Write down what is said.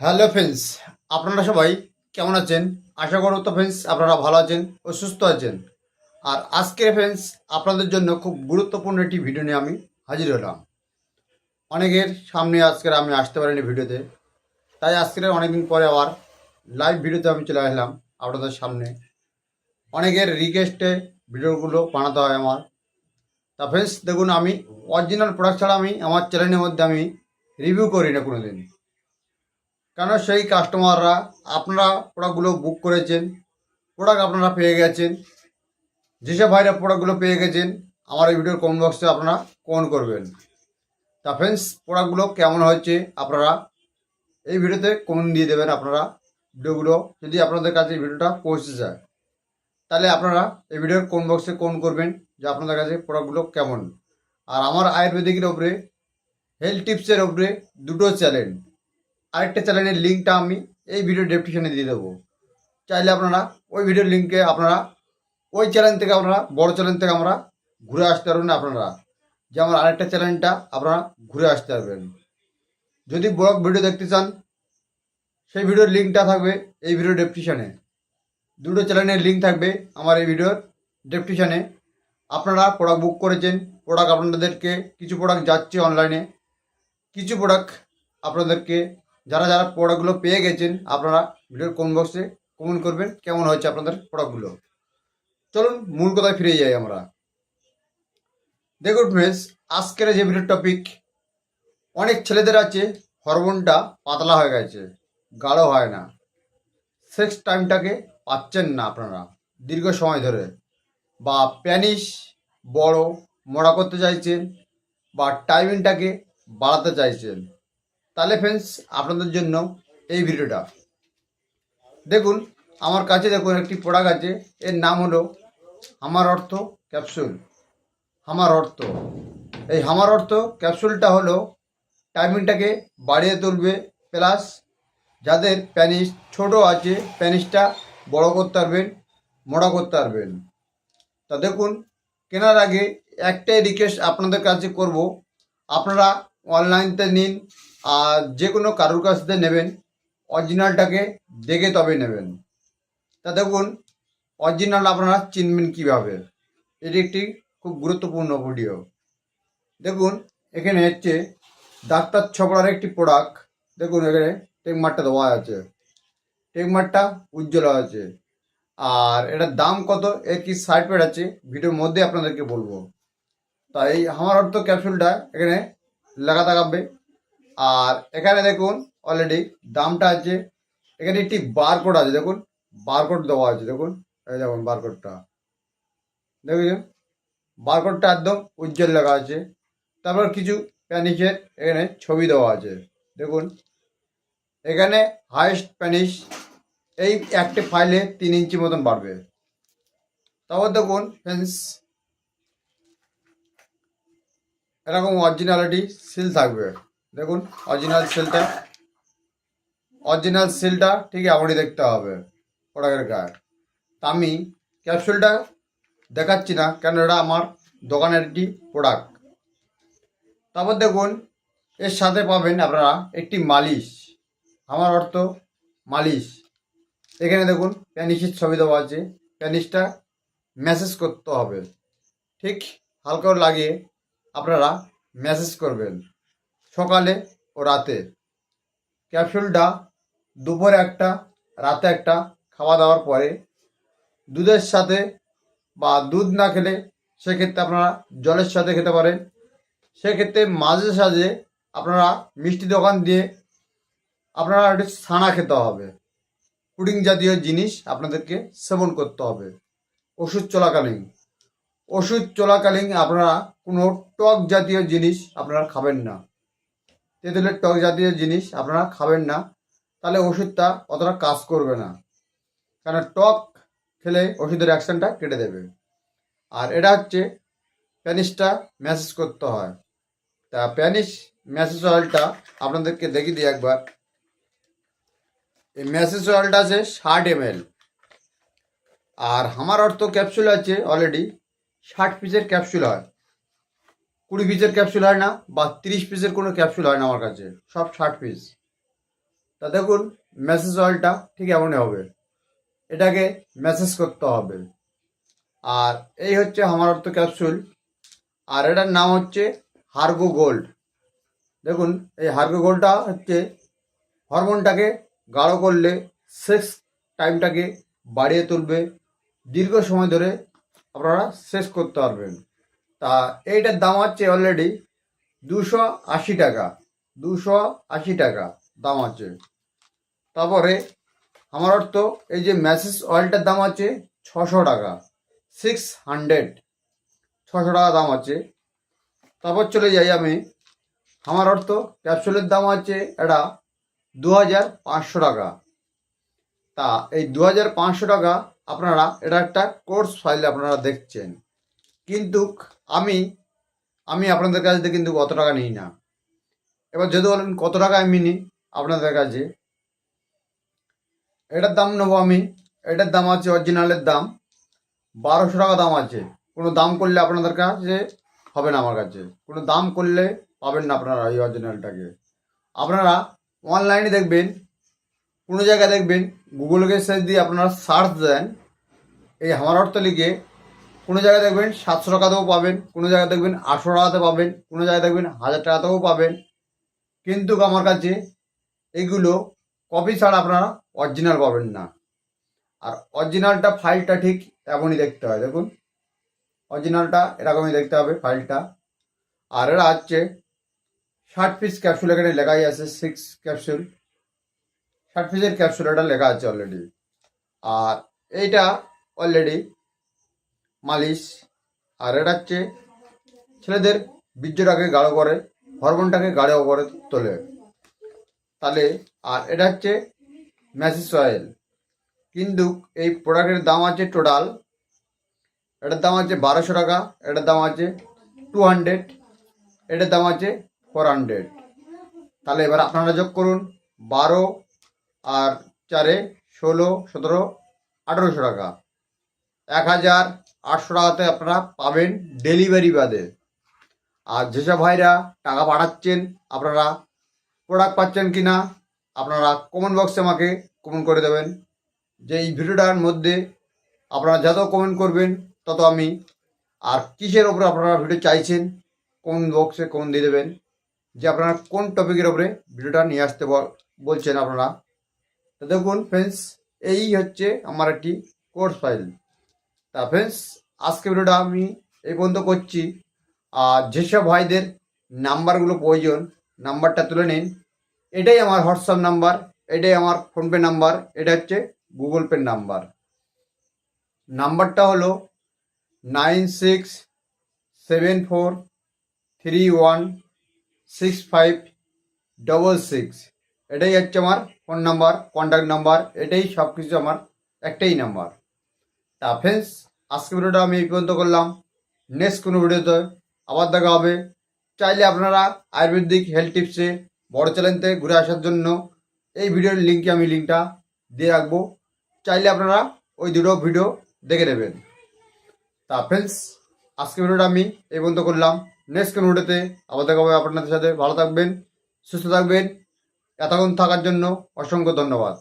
Hello friends আপনারা সবাই কেমন আছেন? আশা করব তো ফ্রেন্ডস আপনারা ভালো আছেন ও সুস্থ আছেন। আর আজকের ফ্রেন্ডস আপনাদের জন্য খুব গুরুত্বপূর্ণ একটি ভিডিও নিয়ে আমি হাজির হলাম। অনেকের সামনে আজকের আমি আসতে পারিনি ভিডিওতে, তাই আজকের অনেকদিন পরে আবার লাইভ ভিডিওতে আমি চলে আসলাম আপনাদের সামনে। অনেকের রিকোয়েস্টে ভিডিওগুলো বানাতে হয় আমার। তা ফ্রেন্ডস দেখুন আমি অরিজিনাল প্রোডাক্ট ছাড়া আমি আমার চ্যানেলের মধ্যে আমি রিভিউ করি না কোনো দিন কেন সেই কাস্টমাররা আপনারা প্রোডাক্টগুলো বুক করেছেন প্রোডাক্ট আপনারা পেয়ে গেছেন, যেসব ভাইরা প্রোডাক্টগুলো পেয়ে গেছেন, আমার এই ভিডিওর কমেন্ট বক্সে আপনারা কমেন্ট করবেন। তা ফ্রেন্ডস প্রোডাক্টগুলো কেমন হয়েছে আপনারা এই ভিডিওতে কমেন্ট দিয়ে দেবেন আপনারা ভিডিওগুলো যদি আপনাদের কাছে ভিডিওটা পৌঁছে যায়। তাহলে আপনারা এই ভিডিওর কোন বক্সে কোন করবেন যে আপনাদের কাছে প্রোডাক্টগুলো কেমন। আর আমার আয়ুর্বেদিকের ওপরে হেলথ টিপসের ওপরে দুটো চ্যানেল আরেকটা চ্যানেলের লিঙ্কটা আমি এই ভিডিও ডেসক্রিপশনে দিয়ে দেবো। চাইলে আপনারা ওই ভিডিওর লিঙ্কে আপনারা ওই চ্যানেল থেকে আপনারা, বড় চ্যানেল থেকে আমরা ঘুরে আসতে পারবেন আপনারা। যে আমার আরেকটা চ্যানেলটা আপনারা ঘুরে আসতে পারবেন। যদি ব্লগ ভিডিও দেখতে চান, সেই ভিডিওর লিঙ্কটা থাকবে এই ভিডিও ডেসক্রিপশনে দুটো চ্যানেলের লিঙ্ক থাকবে আমার এই ভিডিওর ডেসক্রিপশনে আপনারা প্রোডাক্ট বুক করেছেন প্রোডাক্ট আপনাদেরকে, কিছু প্রোডাক্ট যাচ্ছে অনলাইনে কিছু প্রোডাক্ট আপনাদেরকে যারা যারা প্রোডাক্টগুলো পেয়ে গেছেন, আপনারা ভিডিওর কমেন্ট বক্সে কমেন্ট করবেন কেমন হয়েছে আপনাদের প্রোডাক্টগুলো চলুন, মূল কথায় ফিরে যাই আমরা। দেখুন ফ্রেন্ডস আজকের যে ভিডিওর টপিক অনেক ছেলেদের আছে হরমোনটা পাতলা হয়ে গেছে, গাঢ় হয় না। সেক্স টাইমটাকে পাচ্ছেন না আপনারা, দীর্ঘ সময় ধরে। বা প্যানিস বড় মোড়া করতে চাইছেন, বা টাইমিংটাকে বাড়াতে চাইছেন। তাহলে ফ্রেন্ডস আপনাদের জন্য এই ভিডিওটা। দেখুন, আমার কাছে দেখুন একটি প্রোডাক্ট আছে, এর নাম হলো আমার অর্থ ক্যাপসুল আমার অর্থ এই আমার অর্থ ক্যাপসুলটা হলো টাইমিংটাকে বাড়িয়ে তুলবে প্লাস যাদের প্যানিস ছোট আছে প্যানিসটা বড় করতে পারবেন মোড়া করতে পারবেন। তা দেখুন, কেনার আগে একটাই রিকোয়েস্ট আপনাদের কাছে করব। আপনারা অনলাইনতে নিন আর যে কোনো কারোর কাছ থেকে নেবেন, অরিজিনালটাকে দেখে তবে নেবেন। তা দেখুন, অরিজিনাল আপনারা চিনবেন কীভাবে? এটি একটি খুব গুরুত্বপূর্ণ ভিডিও। দেখুন, এখানে হচ্ছে ডাক্তার ছপড়ার একটি প্রোডাক্ট। দেখুন, এখানে টেকমারটা দেওয়া আছে। টেকমারটা উজ্জ্বল আছে। আর এটার দাম কত? এর কি সাইড পেড আছে? ভিডিওর মধ্যে আপনাদেরকে বলব। তাই আমার অর্থ ক্যাপসুলটা এখানে লেখা থাকবে। আর এখানে দেখুন অলরেডি দামটা আছে। এখানে একটি বারকোড আছে, দেখুন। বারকোড দেওয়া আছে, দেখুন। এই দেখুন বারকোডটা দেখুন বারকোডটা একদম উজ্জ্বল লেখা আছে। তারপর কিছু প্যানিসের এখানে ছবি দেওয়া আছে। দেখুন, এখানে হাইস্ট প্যানিস এই একটি ফাইলে তিন ইঞ্চি মতন বাড়বে। তারপর দেখুন ফ্রেন্ডস এরকম অরিজিনালিটি সিল থাকবে। দেখুন অরিজিনাল সিলটা অরিজিনাল সিলটা ঠিক এমনই দেখতে হবে, প্রোডাক্টের গায়ে। আমি ক্যাপসুলটা দেখাচ্ছি না কেন এটা আমার দোকানের একটি প্রোডাক্ট তারপর দেখুন, এর সাথে পাবেন আপনারা একটি মালিশ। আমার অর্থ মালিশ। এখানে দেখুন প্যানিসের ছবি দেওয়া আছে। প্যানিসটা ম্যাসেজ করতে হবে। ঠিক হালকা লাগিয়ে আপনারা ম্যাসেজ করবেন। সকালে ও রাতে। ক্যাপসুলটা দুপুরে একটা, রাতে একটা খাওয়া দাওয়ার পরে দুধের সাথে বা দুধ না খেলে সেক্ষেত্রে আপনারা জলের সাথে খেতে পারেন। সেক্ষেত্রে মাঝে সাঝে আপনারা মিষ্টি দোকান দিয়ে আপনারা একটু ছানা খেতে হবে। পুডিং জাতীয় জিনিস আপনাদেরকে সেবন করতে হবে। ওষুধ চলাকালীন। ওষুধ চলাকালীন আপনারা কোনো টক জাতীয় জিনিস আপনারা খাবেন না। তেঁতুলের টক জাতীয় জিনিস আপনারা খাবেন না, তাহলে ওষুধটা অতটা কাজ করবে না। কারণ টক খেলে ওষুধের অ্যাকশনটা কেটে দেবে। আর এটা হচ্ছে প্যানিসটা ম্যাসেজ করতে হয়। তা প্যানিস ম্যাসেজ অয়েলটা আপনাদেরকে দেখিয়ে দিই একবার। এই ম্যাসেজ অয়েলটা আছে ষাট এম আর আমার অর্থ ক্যাপসুল আছে অলরেডি ষাট পিসের ক্যাপসুল হয়। কুড়ি পিসের ক্যাপসুল হয় না বা তিরিশ পিসের কোনো ক্যাপসুল হয় না আমার কাছে। সব ষাট পিস তা দেখুন মেসেজ অয়েলটা ঠিক এমনই হবে। এটাকে মেসেজ করতে হবে। আর এই হচ্ছে আমার অর্থ ক্যাপসুল আর এটার নাম হচ্ছে হার্গো গোল্ড। দেখুন, এই হার্গো গোল্ডটা হচ্ছে হরমোনটাকে গাঢ় করলে সেক্স টাইমটাকে বাড়িয়ে তুলবে। দীর্ঘ সময় ধরে আপনারা শেষ করতে পারবেন। তা এইটার দাম হচ্ছে অলরেডি দুশো আশি টাকা, দুশো আশি টাকা দাম আছে তারপরে আমার অর্থ, এই যে ম্যাসেজ অয়েলটার দাম আছে ছশো টাকা সিক্স হান্ড্রেড ছশো টাকা দাম আছে তারপর চলে যাই আমি, আমার অর্থ ক্যাপসুলের দাম আছে এটা দু হাজার পাঁচশো টাকা। তা এই দু হাজার পাঁচশো টাকা আপনারা, এটা একটা কোর্স ফাইল আপনারা দেখছেন। কিন্তু আমি আমি আপনাদের কাছ থেকে কিন্তু কত টাকা নিই না। এবার যদি বলেন কত টাকা আমি নিই আপনাদের কাছে? এটার দাম নেব আমি, এটার দাম আছে অরিজিনালের দাম। বারোশো টাকা দাম আছে। কোনো দাম করলে আপনাদের কাছে হবে না আমার কাছে। কোনো দাম করলে পাবেন না আপনারা এই অরিজিনালটাকে। আপনারা অনলাইনে দেখবেন, কোনো জায়গায় দেখবেন গুগলকে সার্চ দিয়ে আপনারা সার্চ দেন, এই আমার অর্থ লিখে কোনো জায়গায় দেখবেন সাতশো টাকাতেও পাবেন, কোনো জায়গায় দেখবেন আটশো টাকাতে পাবেন, কোনো জায়গায় দেখবেন হাজার টাকাতেও পাবেন। কিন্তু আমার কাছে এগুলো কপি ছাড়া আপনারা অরিজিনাল পাবেন না। আর অরিজিনালটা ফাইলটা ঠিক এমনই দেখতে হয়, দেখুন। অরিজিনালটা এরকমই দেখতে হবে ফাইলটা আর এরা হচ্ছে ষাট পিস ক্যাপসুল এখানে লেখাই আছে সিক্স ক্যাপসুল ষাট পিসের ক্যাপসুল এটা লেখা আছে অলরেডি আর এইটা অলরেডি মালিশ আর এটা হচ্ছে ছেলেদের বীর্যটাকে গাঢ় করে, হরমোনটাকে গাঢ় করে তোলে। তাহলে, আর এটা হচ্ছে ম্যাসিস অয়েল। কিন্তু এই প্রোডাক্টের দাম আছে টোটাল, এটার দাম আছে বারোশো টাকা, এটার দাম আছে টু হান্ড্রেড, এটার দাম আছে ফোর হান্ড্রেড। তাহলে এবার আপনারা যোগ করুন, বারো আর চারে ষোলো, সতেরো, আঠেরোশো টাকা। এক হাজার আটশো টাকাতে আপনারা পাবেন ডেলিভারি বাদে। আর যেসব ভাইরা টাকা পাঠাচ্ছেন, আপনারা প্রোডাক্ট পাচ্ছেন কি না আপনারা কমেন্ট বক্সে আমাকে কমেন্ট করে দেবেন। যে এই ভিডিওটার মধ্যে আপনারা যত কমেন্ট করবেন, তত আমি আর কিসের ওপরে আপনারা ভিডিও চাইছেন কমেন্ট বক্সে কমেন্ট দিয়ে দেবেন। যে আপনারা কোন টপিকের ওপরে ভিডিওটা নিয়ে আসতে বলছেন আপনারা। তো দেখুন ফ্রেন্ডস এই হচ্ছে আমার একটি কোর্স ফাইল তা ফ্রেন্ডস আজকে ভিডিওটা আমি এই পর্যন্ত করছি। আর যেসব ভাইদের নাম্বারগুলো প্রয়োজন, নাম্বারটা তুলে নিন। এটাই আমার হোয়াটসঅ্যাপ নাম্বার, এটাই আমার ফোনপে নাম্বার, এটা হচ্ছে গুগল পে নাম্বার। নাম্বারটা হলো nine six seven four three one six five double six. এটাই হচ্ছে আমার ফোন নাম্বার কন্ট্যাক্ট নাম্বার, এটাই সব কিছু আমার, একটাই নাম্বার। তা ফ্রেন্ডস আজকে ভিডিওটা আমি এই পর্যন্ত করলাম। নেক্সট কোনো ভিডিওতে আবার দেখা হবে। চাইলে আপনারা আয়ুর্বেদিক হেলথ টিপসে বড় চ্যানেলতে ঘুরে আসার জন্য এই ভিডিওর লিঙ্কে আমি লিঙ্কটা দিয়ে রাখব। চাইলে আপনারা ওই দুটো ভিডিও দেখে নেবেন। তা ফ্রেন্ডস আজকে ভিডিওটা আমি এই পর্যন্ত করলাম। নেক্সট কোনো ভিডিওতে আবার দেখা হবে আপনাদের সাথে। ভালো থাকবেন, সুস্থ থাকবেন। এতক্ষণ থাকার জন্য অসংখ্য ধন্যবাদ।